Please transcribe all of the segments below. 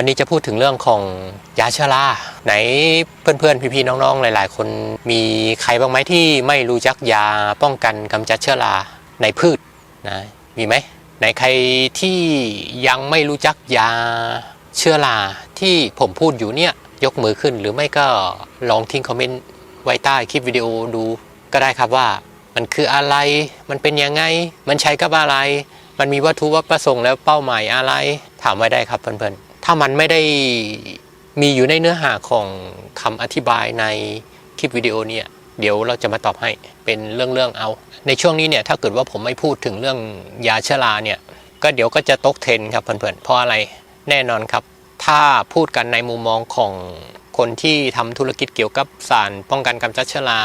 วันนี้จะพูดถึงเรื่องของยาชราไหนเพื่อนๆพี่ๆน้องๆ หลาย ๆ คนมีใครบ้างไหมที่ไม่รู้จักยาป้องกันกำจัดเชื้อราในพืชนะมีไหมไหนใครที่ยังไม่รู้จักยาเชื้อราที่ผมพูดอยู่เนี่ยยกมือขึ้นหรือไม่ก็ลองทิ้งคอมเมนต์ไว้ใต้คลิปวิดีโอดูก็ได้ครับว่ามันคืออะไร มันเป็นยังไง มันใช้กับอะไร มันมีวัตถุวัตประสงค์แล้วเป้าหมายอะไร ถามไว้ได้ครับเพื่อนๆ ถ้ามันไม่ได้มีอยู่ในเนื้อหาของคำอธิบายในคลิปวิดีโอเนี่ยเดี๋ยวเราจะมาตอบให้เป็นเรื่องๆเอา ในช่วงนี้เนี่ยถ้าเกิดว่าผมไม่พูดถึงเรื่องยาชราเนี่ยก็เดี๋ยวก็จะตกเทรนครับเพื่อนๆเพราะอะไรแน่นอนครับ ถ้าพูดกันในมุมมองของคนที่ทำธุรกิจเกี่ยวกับสารป้องกันกำจัดเชื้อรา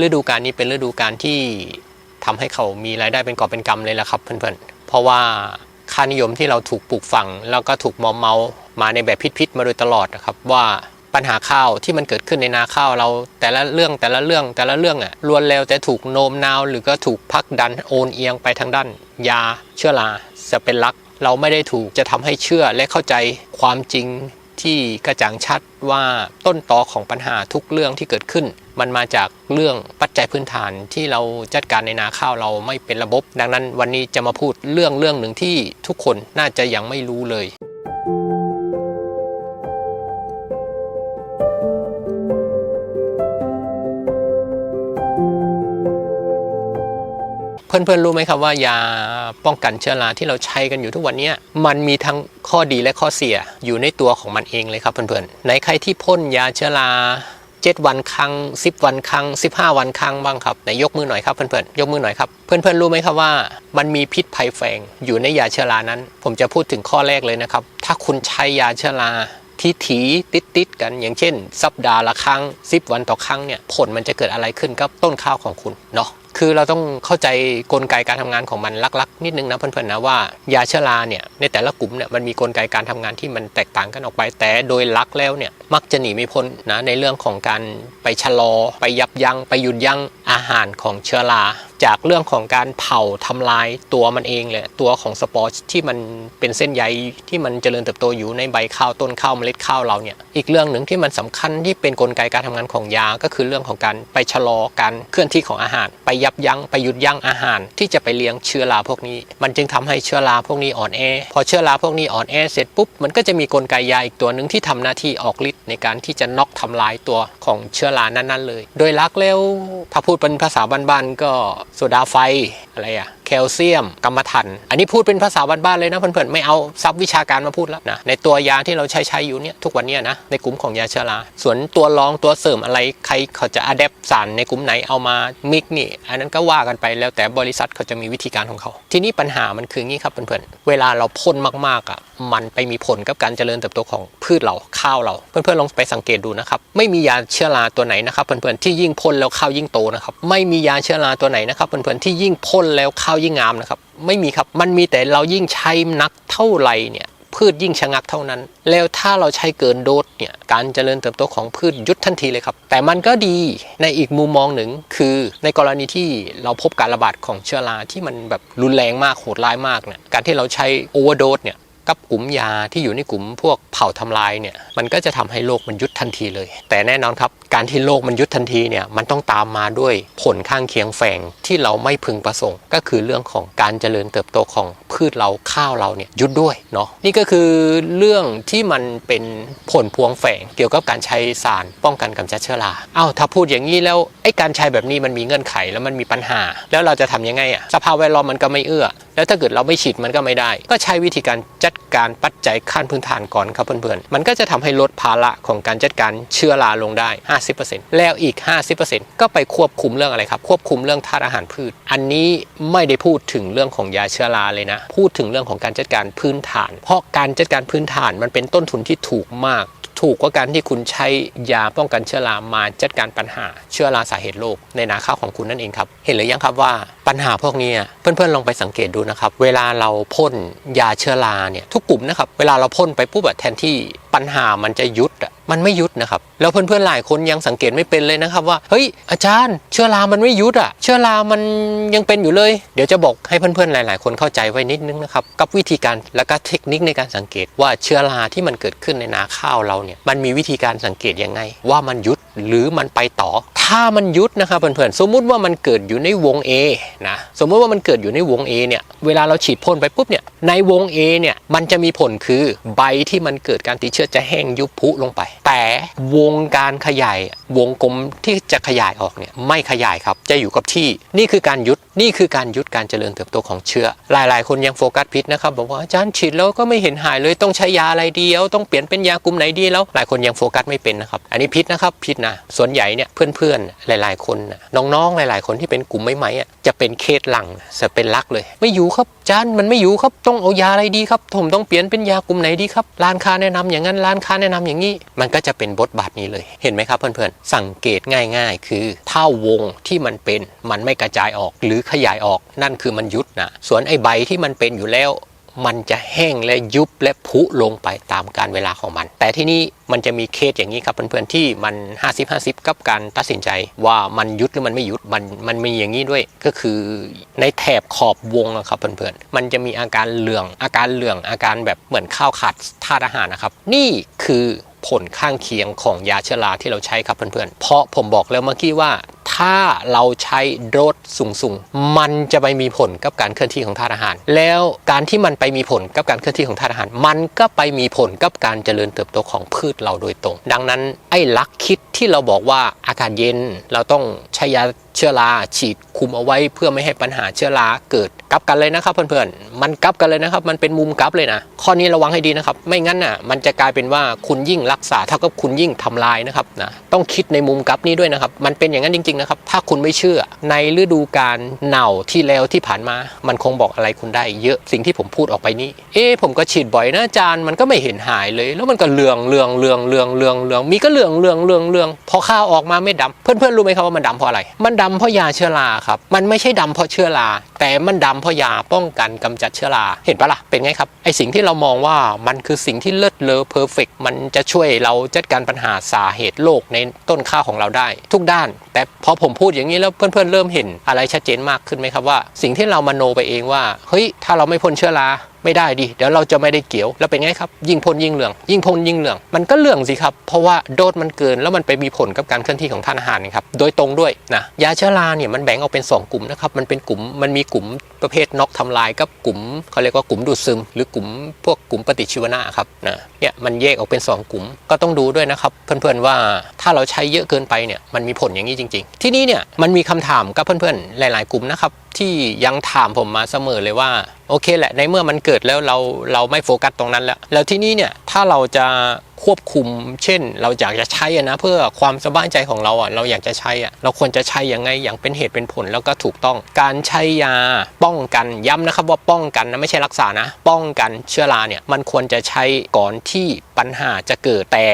ฤดูกาลนี้เป็นฤดูกาลที่ทำให้เขามีรายได้เป็นกอบเป็นกำเลยละครับเพื่อนๆเพราะว่า ค่านิยมที่เราถูกปลูกฝัง แล้วก็ถูกมอมเมามาในแบบพิษๆมาโดยตลอดนะครับว่าปัญหาข้าวที่มันเกิดขึ้นในนาข้าวเราแต่ละเรื่องแต่ละเรื่องแต่ละเรื่องอะล้วนแล้วแต่ถูกโน้มน้าว หรือก็ถูกพักดันโอนเอียงไปทางด้าน ยาเชื้อราจะเป็นลัก เราไม่ได้ถูกจะทำให้เชื่อและเข้าใจความจริง ที่กระจ่างชัดว่าต้นตอของปัญหาทุกเรื่องที่เกิดขึ้น มันมาจากเรื่องปัจจัยพื้นฐานที่เราจัดการในนาข้าวเราไม่เป็นระบบ ดังนั้นวันนี้จะมาพูดเรื่องเรื่องหนึ่งที่ทุกคนน่าจะยังไม่รู้เลย เพื่อนๆรู้ไหมครับว่ายาป้องกันเชื้อราที่เราใช้กันอยู่ทุกวันนี้มันมีทั้งข้อดีและข้อเสียอยู่ในตัวของมันเองเลยครับเพื่อนๆในใครที่พ่นยาเชื้อรา7 วันครั้ง 10 วันครั้ง 15 วันครั้งบ้างครับไหนยกมือหน่อยครับเพื่อนๆยกมือหน่อยครับเพื่อนๆรู้ไหมครับว่า มันมีพิษภัยแฝงอยู่ในยาเชื้อรานั้น ผมจะพูดถึงข้อแรกเลยนะครับถ้าคุณใช้ยาเชื้อราที่ถีติดติดๆกันอย่างเช่น สัปดาห์ละครั้ง 10 วันต่อครั้งเนี่ยผลมันจะเกิดอะไรขึ้นกับต้นข้าวของคุณเนาะ คือเราต้องเข้าใจกลไกการทำงานของมันลักๆ นิดนึงนะเพื่อนๆนะว่ายาเชื้อราเนี่ยในแต่ละกลุ่มเนี่ยมันมีกลไกการทำงานที่มันแตกต่างกันออกไป แต่โดยลักแล้วเนี่ยมักจะหนีไม่พ้นนะในเรื่องของการไปชะลอ ไปยับยั้งไปหยุดยั้ง อาหารของเชื้อรา จากเรื่องของการเผาทำลายตัวมันเองเลยตัวของสปอร์ที่มันเป็นเส้นใยที่มันเจริญเติบโตอยู่ในใบข้าวต้นข้าวเมล็ดข้าวเราเนี่ยอีกเรื่องหนึ่งที่มันสำคัญที่เป็นกลไกการทำงานของยาก็คือเรื่องของการไปชะลอการเคลื่อนที่ของอาหาร ไปยับยั้งไปหยุดยั้งอาหาร ที่จะไปเลี้ยงเชื้อราพวกนี้ มันจึงทำให้เชื้อราพวกนี้อ่อนแอพอเชื้อราพวกนี้อ่อนแอเสร็จปุ๊บมันก็จะมีกลไกยาอีกตัวหนึ่งที่ทำหน้าที่ออกฤทธิ์ในการที่จะน็อกทำลายตัวของเชื้อรานั้นๆเลย โดยลักแล้วถ้าพูดเป็นภาษาบ้านๆก็โซดาไฟอะไรอะแคลเซียม กรรมถัน อันนี้พูดเป็นภาษาบ้านๆเลยนะเพื่อนๆไม่เอาซับวิชาการมาพูดแล้วนะในตัวยาที่เราใช้ใช้อยู่เนี่ยทุกวันเนี้นะในกลุ่มของยาเชื้อราส่วนตัวรองตัวเสริมอะไรใครเขาจะอัดแอปสารในกลุ่มไหนเอามามิกนี่ อันนั้นก็ว่ากันไปแล้วแต่บริษัทเขาจะมีวิธีการของเขา ทีนี้ปัญหามันคืออย่างนี้ครับเพื่อนๆเวลาเราพ่นมากๆอะมันไปมีผลกับการเจริญเติบโตของพืชเราข้าวเรา เพื่อนๆลองไปสังเกตดูนะครับไม่มียาเชื้อราตัวไหนนะครับเพื่อนๆที่ยิ่งพ่นแล้วข้าวยิ่งโตนะครับไม่มียาเชื้อราตัวไหนนะครับเพื่อนๆที่ยิ่งพ่นแล้วข้าวยิ่งงามนะครับ ไม่มีครับมันมีแต่เรายิ่งใช้นักเท่าไหร่เนี่ยพืชยิ่งชะงักเท่านั้น แล้วถ้าเราใช้เกินโดสเนี่ยการเจริญเติบโตของพืชยุดทันทีเลยครับ แต่มันก็ดีในอีกมุมมองหนึ่ง คือในกรณีที่เราพบการระบาดของเชื้อราที่มันแบบรุนแรงมากโหดร้ายมากเนี่ยการที่เราใช้โอเวอร์โดสเนี่ย กับกลุ่มยาที่อยู่ในกลุ่มพวกเผาทำลายเนี่ยมันก็จะทำให้โรคมันยุดทันทีเลย แต่แน่นอนครับการที่โรคมันยุดทันทีเนี่ยมันต้องตามมาด้วยผลข้างเคียงแฝงที่เราไม่พึงประสงค์ ก็คือเรื่องของการเจริญเติบโตของพืชเราข้าวเราเนี่ยยุดด้วยเนาะนี่ก็คือเรื่องที่มันเป็นผลพวงแฝงเกี่ยวกับการใช้สารป้องกันกำจัดเชื้อราอ้าวถ้าพูดอย่างนี้แล้วไอ้การใช้แบบนี้มันมีเงื่อนไขแล้วมันมีปัญหา แล้วเราจะทำยังไงอะสภาพแวดล้อมมันก็ไม่เอื้อ แล้วถ้าเกิดเราไม่ฉีดมันก็ไม่ได้ ก็ใช้วิธีการจัดการปัจจัยขั้นพื้นฐานก่อนครับเพื่อนๆ มันก็จะทำให้ลดภาระของการจัดการเชื้อราลงได้ 50%แล้วอีก 50%ก็ไปควบคุมเรื่องอะไรครับ ควบคุมเรื่องธาตุอาหารพืช อันนี้ไม่ได้พูดถึงเรื่องของยาเชื้อราเลยนะ พูดถึงเรื่องของการจัดการพื้นฐาน เพราะการจัดการพื้นฐานมันเป็นต้นทุนที่ถูกมาก ถูกกว่าการที่คุณใช้ยาป้องกันเชื้อรามาจัดการปัญหาเชื้อราสาเหตุโรคในนาข้าวของคุณนั่นเองครับ เห็นหรือยังครับว่าปัญหาพวกนี้เพื่อนๆลองไปสังเกตดูนะครับ เวลาเราพ่นยาเชื้อราเนี่ยทุกกลุ่มนะครับ เวลาเราพ่นไปปุ๊บแทนที่ปัญหามันจะยุดมันไม่ยุดนะครับ แล้วเพื่อนๆหลายคนยังสังเกตไม่เป็นเลยนะครับว่า เฮ้ย อาจารย์ เชื้อรามันไม่ยุดอะ เชื้อรามันยังเป็นอยู่เลย เดี๋ยวจะบอกให้เพื่อนๆหลาย ๆ คนเข้าใจไว้นิดนึงนะครับ กับวิธีการและก็เทคนิคในการสังเกตว่าเชื้อราที่มันเกิดขึ้นในนาข้าวเราเนี่ย มันมีวิธีการสังเกตยังไง ว่ามันยุด หรือมันไปต่อ ถ้ามันยุดนะครับเพื่อนๆ สมมุติว่ามันเกิดอยู่ในวง A นะ สมมุติว่ามันเกิดอยู่ในวง A เนี่ย เวลาเราฉีดพ่นไปปุ๊บเนี่ย ในวง A เนี่ย มันจะมีผลคือใบที่มันเกิดการติดเชื้อจะแห้งยุบพุลงไป แต่วงการขยายวงกลมที่จะขยายออกเนี่ยไม่ขยายครับ จะอยู่กับที่ นี่คือการยุดนี่คือการยุดการเจริญเติบโตของเชื้อ หลาย ๆ คนยังโฟกัสผิดนะครับบอกว่าอาจารย์ฉีดแล้วก็ไม่เห็นหายเลยต้องใช้ยาอะไรดีแล้วต้องเปลี่ยนเป็นยากลุ่มไหนดีแล้วหลายคนยังโฟกัสไม่เป็นนะครับ อันนี้ผิดนะครับผิดนะส่วนใหญ่เนี่ยเพื่อน ๆ หลาย ๆ คนน้อง ๆ หลาย ๆ คนที่เป็นกลุ่มใหม่ๆอะจะเป็นเคสหลังจะเป็นลักเลย ไม่อยู่ครับอาจารย์มันไม่อยู่ครับต้องเอายาอะไรดีครับผมต้องเปลี่ยนเป็นยากลุ่มไหนดีครับร้านค้าแนะนำอย่างนั้นร้านค้าแนะนำอย่างนี้ มันก็จะเป็นบทบาทนี้เลยเห็นไหมครับเพื่อน ๆ สังเกตง่าย ๆ คือถ้าวงที่มันเป็นมันไม่กระจายออกหรือขยายออกนั่นคือมันยุดนะส่วนไอ้ใบที่มันเป็นอยู่แล้ว มันจะแห้งและยุบและพุลงไปตามการเวลาของมัน แต่ที่นี่มันจะมีเคสอย่างนี้ครับเพื่อนๆที่มัน 50-50 กับการตัดสินใจว่ามันยุดหรือมันไม่ยุดมันมันมีอย่างนี้ด้วยก็คือในแถบขอบวงครับเพื่อนๆมันจะมีอาการเหลืองอาการเหลืองอาการแบบเหมือนข้าวขาดธาตุอาหารนะครับ นี่คือ ผลข้างเคียงของยาเชื้อราที่เราใช้ครับเพื่อนๆ เพราะผมบอกแล้วเมื่อกี้ว่า ถ้าเราใช้โดสสูงๆ มันจะไปมีผลกับการเคลื่อนที่ของธาตุอาหาร แล้วการที่มันไปมีผลกับการเคลื่อนที่ของธาตุอาหาร มันก็ไปมีผลกับการเจริญเติบโตของพืชเราโดยตรง ดังนั้นไอ้ลักคิดที่เราบอกว่าอากาศเย็นเราต้องใช้ยาเชื้อราฉีดคุมเอาไว้เพื่อไม่ให้ปัญหาเชื้อราเกิด กลับกันเลยนะครับเพื่อนๆ มันกลับกันเลยนะครับ มันเป็นมุมกลับเลยนะ ข้อนี้ระวังให้ดีนะครับ ไม่งั้นน่ะ มันจะกลายเป็นว่าคุณยิ่งรักษาเท่ากับคุณยิ่งทำลายนะครับนะ ต้องคิดในมุมกลับนี้ด้วยนะครับ มันเป็นอย่างนั้นจริงๆนะครับ ถ้าคุณไม่เชื่อ ในฤดูการหนาวที่แล้วที่ผ่านมา มันคงบอกอะไรคุณได้เยอะ สิ่งที่ผมพูดออกไปนี้ เอ๊ผมก็ฉีดบ่อยนะอาจารย์ มันก็ไม่เห็นหายเลย แล้วมันก็เลืองเลืองเลืองเลืองเลืองเลือง มีก็เลืองเลืองเลืองเลือง พอข้าวออกมาไม่ดำเพื่อนๆรู้ไหมครับว่ามันดำเพราะอะไร มันดำเพราะยาเชื้อราครับ มันไม่ใช่ดำเพราะเชื้อรา แต่มันดำเพราะยาป้องกันกำจัดเชื้อรา เห็นปะล่ะ เป็นไงครับ ไอสิ่งที่เรามองว่ามันคือสิ่งที่เลิศเลอเพอร์เฟกมันจะช่วยเราจัดการปัญหาสาเหตุโรคในต้นข้าวของเราได้ ทุกด้าน แต่พอผมพูดอย่างนี้แล้วเพื่อนๆเริ่มเห็นอะไรชัดเจนมากขึ้นไหมครับว่า สิ่งที่เรามโนไปเองว่า เฮ้ย ถ้าเราไม่พ่นเชื้อรา ไม่ได้ดิเดี๋ยวเราจะไม่ได้เกี่ยวแล้วเป็นไงครับ ยิ่งพ่นยิ่งเหลือง ยิ่งพ่นยิ่งเหลือง มันก็เหลืองสิครับ เพราะว่าโดสมันเกินแล้วมันไปมีผลกับการเคลื่อนที่ของท่านอาหารนะครับโดยตรงด้วยนะยาเชื้อราเนี่ยมันแบ่งออกเป็น 2 กลุ่มนะครับมันเป็นกลุ่มมันมีกลุ่มประเภทน็อกทำลายกับกลุ่มเขาเรียกว่ากลุ่มดูดซึม หรือกลุ่มพวกกลุ่มปฏิชีวนะครับนะเนี่ยมันแยกออกเป็น 2 กลุ่มก็ต้องดูด้วยนะครับเพื่อนๆว่าถ้าเราใช้เยอะเกินไปเนี่ยมันมีผลอย่างนี้จริง ๆ ที่นี้เนี่ยมันมีคำถามกับเพื่อนๆหลาย ๆ กลุ่มนะครับ ที่ยังถามผมมาเสมอเลยว่าโอเคแหละในเมื่อมันเกิดแล้วเราเราไม่โฟกัสตรงนั้นแล้ว แล้วที่นี่เนี่ยถ้าเราจะ ควบคุม เช่น เราอยากจะใช้นะเพื่อความสบายใจของเราอะเราอยากจะใช้อะเราควรจะใช้ยังไงอย่างเป็นเหตุเป็นผลแล้วก็ถูกต้อง การใช้ยาป้องกันย้ำนะครับว่าป้องกันนะไม่ใช่รักษานะ ป้องกันเชื้อราเนี่ยมันควรจะใช้ก่อนที่ปัญหาจะเกิดแต่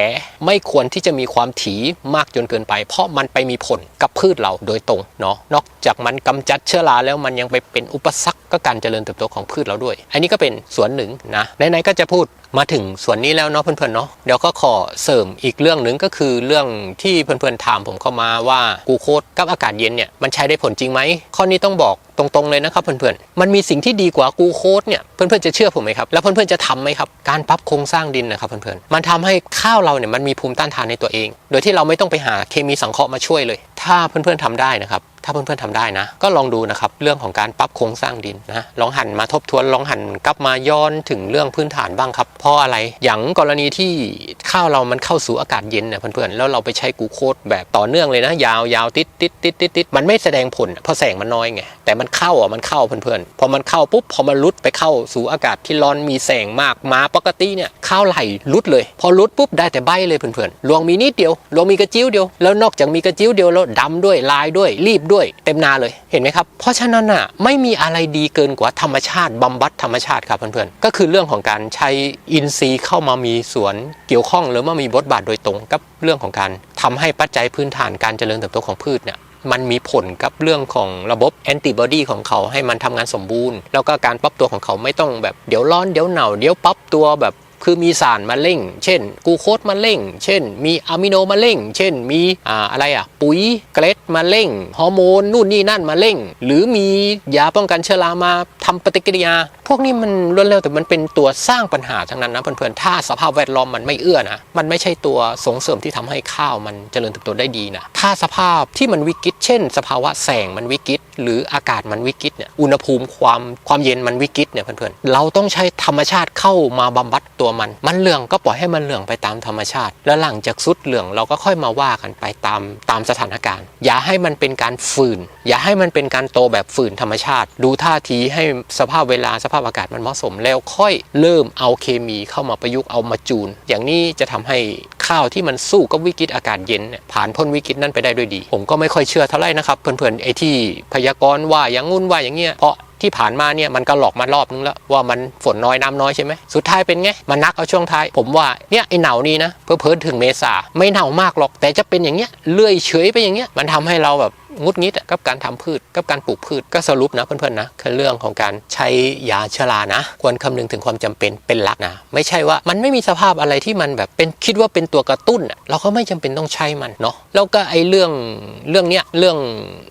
ไม่ควรที่จะมีความถี่มากจนเกินไป เพราะมันไปมีผลกับพืชเราโดยตรงเนาะนอกจากมันกำจัดเชื้อราแล้วมันยังไปเป็นอุปสรรค ก็การเจริญเติบโตของพืชเราด้วย อันนี้ก็เป็นส่วนหนึ่งนะไหนๆก็จะพูดมาถึงส่วนนี้แล้วเนาะเพื่อนๆเนาะเดี๋ยวก็ขอเสริมอีกเรื่องหนึ่งก็คือเรื่องที่เพื่อนๆถามผมเข้ามาว่ากูโคดกับอากาศเย็นเนี่ยมันใช้ได้ผลจริงไหมข้อนี้ต้องบอกตรงๆเลยนะครับเพื่อนๆ มันมีสิ่งที่ดีกว่ากูโคดเนี่ยเพื่อนๆจะเชื่อผมไหมครับ แล้วเพื่อนๆจะทำไหมครับ การปรับโครงสร้างดินนะครับเพื่อนๆ มันทำให้ข้าวเราเนี่ยมันมีภูมิต้านทานในตัวเอง โดยที่เราไม่ต้องไปหาเคมีสังเคราะห์มาช่วยเลย ถ้าเพื่อนๆทำได้นะครับ ถ้าเพื่อนๆทำได้นะ ก็ลองดูนะครับเรื่องของการปรับโครงสร้างดินนะลองหันมาทบทวนลองหันกลับมาย้อนถึงเรื่องพื้นฐานบ้างครับเพราะอะไรอย่างกรณีที่ข้าวเรามันเข้าสู่อากาศเย็นเนี่ยเพื่อนๆแล้วเราไปใช้กูโคดแบบต่อเนื่องเลยนะ ยาวยาวติดติดติดติดติดมันไม่แสดงผลเพราะแสงมันน้อยไงแต่มันเข้าอะมันเข้าเพื่อนๆพอมันเข้าปุ๊บพอมันลุดไปเข้าสู่อากาศที่ร้อนมีแสงมากมาปกติเนี่ยข้าวไหลลุดเลย พอลุดปุ๊บได้แต่ใบเลยเพื่อนๆรวงมีนิดเดียวรวงมีกระจิ้วเดียวแล้วนอกจากมีกระจิ้วเดียวแล้วดำด้วยลายด้วยรีบด้วยเต็มนาเลยเห็นไหมครับ เพราะฉะนั้นอะไม่มีอะไรดีเกินกว่าธรรมชาติบำบัดธรรมชาติครับเพื่อนๆก็คือเรื่องของการใช้อินทรีย์เข้ามามีส่วนเกี่ยวข้องหรือว่ามีบทบาทโดยตรงกับเรื่องของการทำให้ปัจจัยพื้นฐานการเจริญเติบโตของพืชเนี่ยมันมีผลกับเรื่องของระบบแอนติบอดีของเขาให้มันทำงานสมบูรณ์ แล้วก็การปรับตัวของเขาไม่ต้องแบบเดี๋ยวร้อนเดี๋ยวหนาวเดี๋ยวปรับตัวแบบ คือมีสารมาเร่งเช่นกูโคสมาเร่งเช่น มีอะมิโนมาเร่งเช่น มีอ่าอะไรอะปุ๋ยเกล็ดมาเร่งฮอร์โมนนู่นนี่นั่นมาเร่งหรือมียาป้องกันเชื้อรามาทำปฏิกิริยา พวกนี้มันล้วนแล้วแต่มันเป็นตัวสร้างปัญหาทั้งนั้นนะเพื่อนๆถ้าสภาพแวดล้อมมันไม่เอื้อนะมันไม่ใช่ตัวส่งเสริมที่ทำให้ข้าวมันเจริญเติบโตได้ดีนะถ้าสภาพที่มันวิกฤตเช่น สภาวะแสงมันวิกฤตหรืออากาศมันวิกฤตเนี่ยอุณหภูมิความความเย็นมันวิกฤตเนี่ยเพื่อนๆเราต้องใช้ธรรมชาติเข้ามาบำบัดตัวมัน มันเหลืองก็ปล่อยให้มันเหลืองไปตามธรรมชาติ แล้วหลังจากสุดเหลืองเราก็ค่อยมาว่ากันไปตามตามสถานการณ์ อย่าให้มันเป็นการฝืน อย่าให้มันเป็นการโตแบบฝืนธรรมชาติ ดูท่าทีให้สภาพเวลาสภาพอากาศมันเหมาะสมแล้วค่อยเริ่มเอาเคมีเข้ามาประยุกต์เอามาจูน อย่างนี้จะทำให้ข้าวที่มันสู้กับวิกฤตอากาศเย็นผ่านพ้นวิกฤตนั้นไปได้ด้วยดี ผมก็ไม่ค่อยเชื่อเท่าไหร่นะครับเพื่อนๆไอ้ที่พยากรณ์ว่าอย่างงุ้นว่าอย่างเงี้ยเพราะ ที่ผ่านมาเนี่ยมันก็หลอกมารอบนึงแล้วว่ามันฝนน้อยน้ำน้อยใช่ไหมสุดท้ายเป็นไงมันนักเอาช่วงท้าย ผมว่าเนี่ยไอ้หนาวนี้นะเพิ่เพิ่ถึงเมษาไม่หนาวมากหรอกแต่จะเป็นอย่างเงี้ยเลื่อยเฉยไปอย่างเงี้ยมันทำให้เราแบบ งุดงิดกับการทำพืช กับการปลูกพืชก็สรุปนะเพื่อนๆนะคือเรื่องของการใช้ยาชรานะ ควรคำนึงถึงความจำเป็นเป็นหลักนะ ไม่ใช่ว่ามันไม่มีสภาพอะไรที่มันแบบเป็นคิดว่าเป็นตัวกระตุ้น เราก็ไม่จำเป็นต้องใช้มันเนาะแล้วก็ไอ้เรื่องเรื่องเนี้ยเรื่อง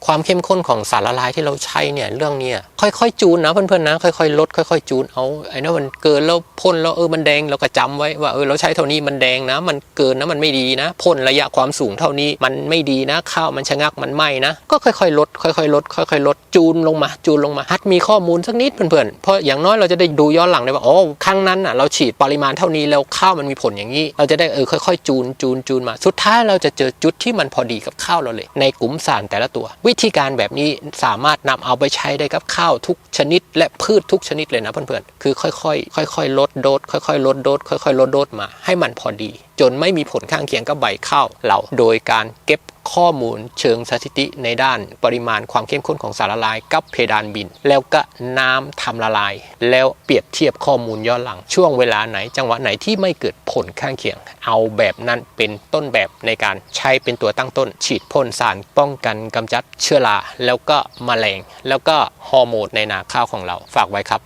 ความเข้มข้นของสารละลายที่เราใช้เนี่ยเรื่องเนี้ยค่อยๆจูนนะเพื่อนๆนะค่อยๆลดค่อยๆจูนเอาไอ้นั่นมันเกินแล้วพ่นแล้วเออมันแดงเราก็จำไว้ว่าเออเราใช้เท่านี้มันแดงนะ มันเกินนะมันไม่ดีนะพ่นระยะความสูงเท่านี้มันไม่ดีนะ ข้าวมันชะงักมันไหมนะก็ค่อยๆลดค่อยๆลดค่อยๆลดจูนลงมา จูนลงมาฮัดมีข้อมูลสักนิดเพื่อนๆเพราะอย่างน้อยเราจะได้ดูย้อนหลังได้ว่าอ๋อครั้งนั้นอะเราฉีดปริมาณเท่านี้แล้วข้าวมันมีผลอย่างนี้ เราจะได้เออค่อยๆ จูนจูนจูนมา สุดท้ายเราจะเจอจุดที่มันพอดีกับข้าวเราเลย ในกลุ่มสารแต่ละตัว วิธีการแบบนี้สามารถนำเอาไปใช้ได้กับข้าวทุกชนิด และพืชทุกชนิดเลยนะเพื่อนๆคือค่อยๆค่อยๆลดโดสค่อยๆลดโดสค่อยๆลดโดสมา ให้มันพอดี จนไม่มีผลข้างเคียงกับใบข้าวเราโดยการเก็บ ข้อมูลเชิงสถิติในด้านปริมาณความเข้มข้นของสารละลายกับเพดานบิน แล้วก็น้ำทำละลาย แล้วเปรียบเทียบข้อมูลย้อนหลัง ช่วงเวลาไหนจังหวะไหนที่ไม่เกิดผลข้างเคียง เอาแบบนั้นเป็นต้นแบบในการใช้เป็นตัวตั้งต้น ฉีดพ่นสารป้องกันกำจัดเชื้อราแล้วก็แมลง แล้วก็ฮอร์โมนในนาข้าวของเราฝากไว้ครับ